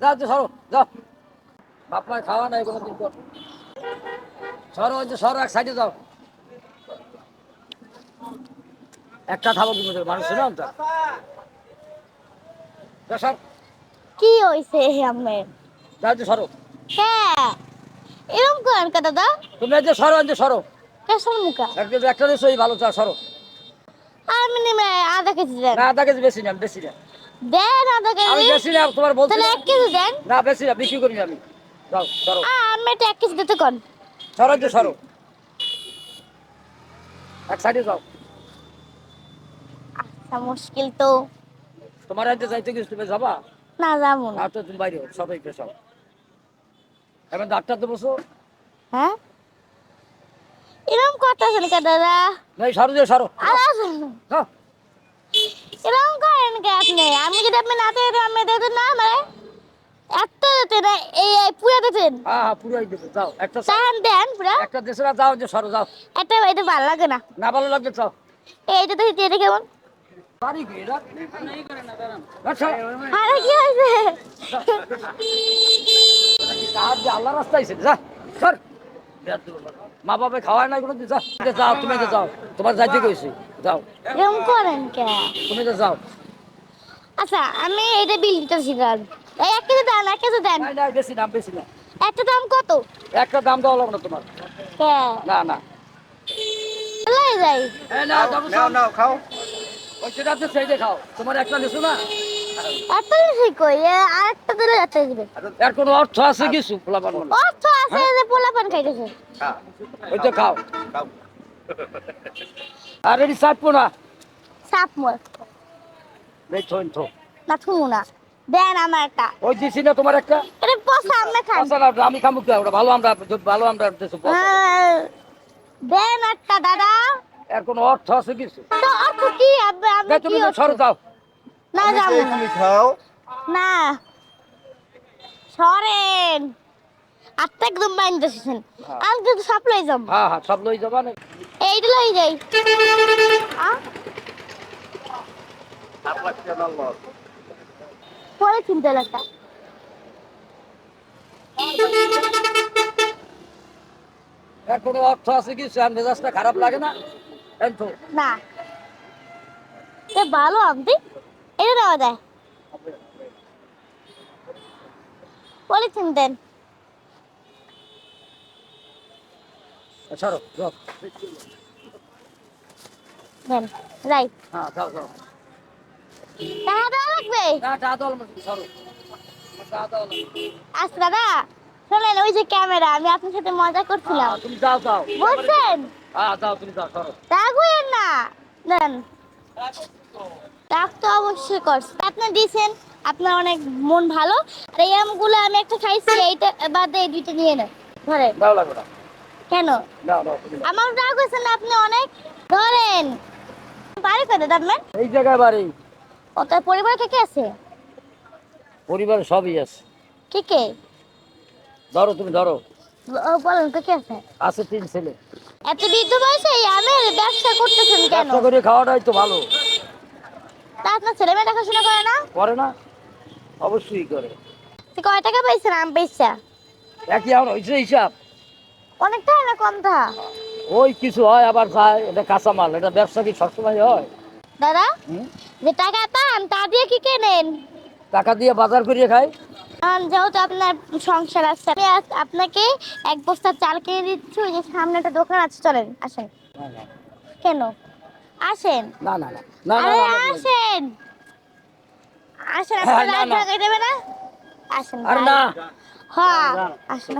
যাও তো সরো যাও। বাপ মায়ের খাওয়া নাই কোনো দিন সরো ওই যে সরো এক সাইডে যাও। একটা খাব কি বলছে? মানুষ শুনে তো? সর। কি হইছে আমের যাও যে সরো। হ্যাঁ। এরকম করেন কে দাদা? তুমি যে সরো যে সরো। কেসর মুখা একটা একটা দেশ ওই ভালো চা সরো। আমি নেমে আধা কেজি দেন। আধা কেজি বেশি না আমি বেশি না। দেন আধা আমি বেশি না তোমার বলছি তাহলে এক কেজি দেন। না বেশি না বিক্রি করি আমি। যাও সরো। আ, আমি এটা এক কেজি দিতে কোন। সরো যে সরো। এক সাইডে যাও। আচ্ছা মুশকিল তো। তোমার যাইতে গেছি তুমি যাবা? না যাব না। তো তুমি বাইরে সবাই পেশাও এবার ডাক্তার তো বসো। হ্যাঁ? এরকম করতেছেন কে দাদা? নাই সরো যে সরো। আর। এরকম করেন কে আপনি আমি যদি আপনি আমি দিতেন না মানে এত দিতেন এই এই পুরো দিতেন হ্যাঁ পুরাই দেবো যাও একটা চান দেন পুরো। একটা দেশে না যাও যে সরো যাও। এটা এটা ভালো লাগে না। না ভালো লাগবে যাও। এইটা তো এটা কেমন? বাড়ি আচ্ছা। আরে কি আল্লাহ যা সর। মা বাবা খাওয়ায় না কোনো যা। যাও তুমি যাও। তোমার যাইতে কইছি যাও। এরকম করেন কে? তুমি যাও। আচ্ছা আমি এটা বিল দিতেছি কাল এই এক কেজি দেন এক কেজি দেন। নাই নাই বেশি দাম বেশি না। একটা দাম কত? একটা দাম দেওয়া লাগবে না তোমার। কে না না। লয়ে যাই। এই না নাও নাও খাও। ওই সেটা তো সেই খাও। তোমার একটা নিছো না? এত বেশি কই? এ আরেকটা দিলে যেতে দিবে। এর কোনো অর্থ আছে কিছু? পোলাপান বলে। অর্থ আছে যে পোলাপান খাইতেছে। খা ওই তো খাও। খাও। আর এটি চাপবো না। সাপ মোর। এই থইন থো না থুমু না। দেন আমার একটা। ওই দিছি না তোমার একটা? এটা পয়সা আমি খাই। না আমি খামু কি ওটা ভালো আমরা ভালো আমরা দেশে হ্যাঁ, দেন একটা দাদা। এর কোনো অর্থ আছে কিছু? তো অর্থ কি? আমি আমি তুমি? সরে যাও। না না। তুমি খাও। না। সরেন। আত্মা একদম বাইন দিয়েছেন। আমি কিন্তু সব লই যাব। হ্যাঁ হ্যাঁ সব লই যাবা না। এইটা লই যাই। আ? পরে চিন্তা লাগতা এর কোনো অর্থ আছে কিছু আর মেজাজটা খারাপ লাগে না? এই না। এ ভালো আমতি এটা দেওয়া যায় যাও। দেন যাই হ্যাঁ যাও যাও। টাকা দেওয়া লাগবে? আচ্ছা দাদা শোনেন ওই যে ক্যামেরা আমি আপনার সাথে মজা করছিলাম। তুমি যাও যাও। বুঝছেন হ্যাঁ যাও তুমি যাও সরো। রাগ না? দেন। রাগ তো অবশ্যই করছে আপনি দিয়েছেন আপনার অনেক মন ভালো। আর এই আমগুলো আমি একটা খাইছি এইটা বাদে এই দুইটা নিয়ে নেন। ধরে। দাও লাগবে না। কেন? আমার রাগ হয়েছে না আপনি অনেক ধরেন। বাড়ি করে আপনার এই জায়গায় বাড়ি। ও তার পরিবার কে কে আছে? পরিবার সবই আছে। কে কে? ধরো তুমি ধরো। ও, বলেন কে কে আছে? আছে তিন ছেলে। এত বৃদ্ধ বয়সে এই আমের ব্যবসা করতেছেন কেন? ব্যবসা করে খাওয়াটাই তো ভালো। তা আপনার ছেলে মেয়ে দেখাশোনা করে না? করে না? অবশ্যই করে। তো কয় টাকা পাইছেন আম পেয়েছা একই আমার হয়েছে হিসাব। অনেক টাকা না কম থা ওই কিছু হয় আবার যায় এটা কাঁচামাল এটা ব্যবসা কি সবসময় হয়? দাদা? হুম? যে টাকা পান তা দিয়ে কি কেনেন? টাকা দিয়ে বাজার করিয়ে খাই। যেহেতু আপনার সংসার আছে আমি আপনাকে এক বস্তা চাল কিনে দিচ্ছি ওই যে সামনে একটা দোকান আছে চলেন আসেন। কেন? আসেন? না না না না আরে আসেন! আসেন হ্যাঁ, আপনার রাত দেবে না? আসেন আরে না। হ্যাঁ। আসেন।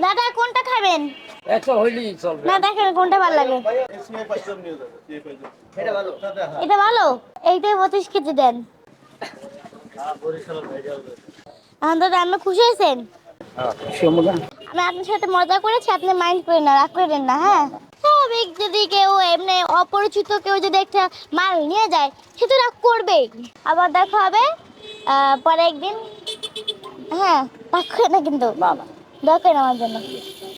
দাদা কোনটা খাবেন? একটা হইলেই চলবে। না দেখেন কোনটা ভালো লাগে। এটা ভালো। এটা ভালো? এইটা পঁচিশ কেজি দেন। এখন দাদা আপনি খুশি হয়েছেন আমি আপনার সাথে মজা করেছি আপনি মাইন্ড করেন না রাগ করেন না হ্যাঁ? স্বাভাবিক যদি কেউ এমনি অপরিচিত কেউ যদি একটা মাল নিয়ে যায় সে তো রাগ করবেই। আবার দেখা হবে আহ, পরে একদিন হ্যাঁ? রাগ করে না কিন্তু না না আমার জন্য।